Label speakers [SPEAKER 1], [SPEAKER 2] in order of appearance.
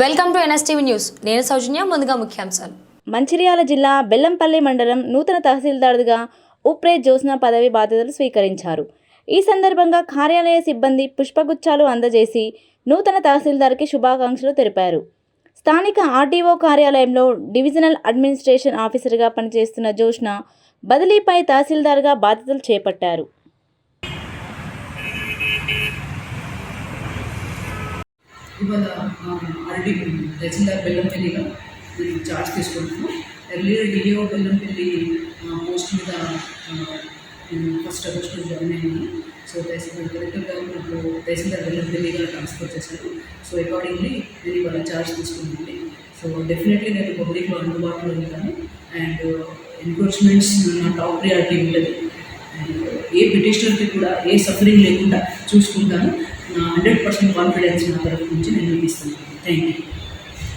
[SPEAKER 1] Welcome to NSTV news. నేను సౌజన్య ముందుగా ముఖ్యాంశాలు.
[SPEAKER 2] మంచిర్యాల జిల్లా బెల్లంపల్లి మండలం నూతన తహసీల్దారుగా ఉప్రే జ్యోత్స్న పదవి బాధ్యతలు స్వీకరించారు. ఈ సందర్భంగా కార్యాలయ సిబ్బంది పుష్పగుచ్చాలు అందజేసి నూతన తహసీల్దార్కి శుభాకాంక్షలు తెలిపారు. స్థానిక ఆర్టీఓ కార్యాలయంలో డివిజనల్ అడ్మినిస్ట్రేషన్ ఆఫీసర్గా పనిచేస్తున్న జోష్న బదిలీపై తహసీల్దార్గా బాధ్యతలు చేపట్టారు.
[SPEAKER 3] ఇవాళ ఆల్రెడీ తహసీల్దార్ బెల్లంపల్లిగా నేను ఛార్జ్ తీసుకుంటున్నాను ఎర్లీగా డిఓ బెల్లంపల్లి పోస్ట్ మీద ఫస్ట్ ఆగస్ట్ జాయిన్ అయ్యాను సో తహసీల్దార్ కలెక్టర్ గారు నాకు తహసీల్దార్ బెల్లంపల్లిగా ట్రాన్స్ఫర్ చేశారు. సో అకార్డింగ్లీ నేను ఇవాళ చార్జ్ తీసుకున్నాను సో డెఫినెట్లీ నేను పబ్లిక్లో అందుబాటులో ఉంటాను. అండ్ ఎన్క్రోచ్మెంట్స్ uh, నా టాప్ ప్రియారిటీ ఉంటుంది. అండ్ ఏ పిటిషనర్కి కూడా ఏ సఫరింగ్ లేకుండా చూసుకుంటాను. హండ్రెడ్ పర్సెంట్ కాన్ఫిడెన్స్ నా తరఫు నుంచి నేను చూపిస్తున్నాను థ్యాంక్ యూ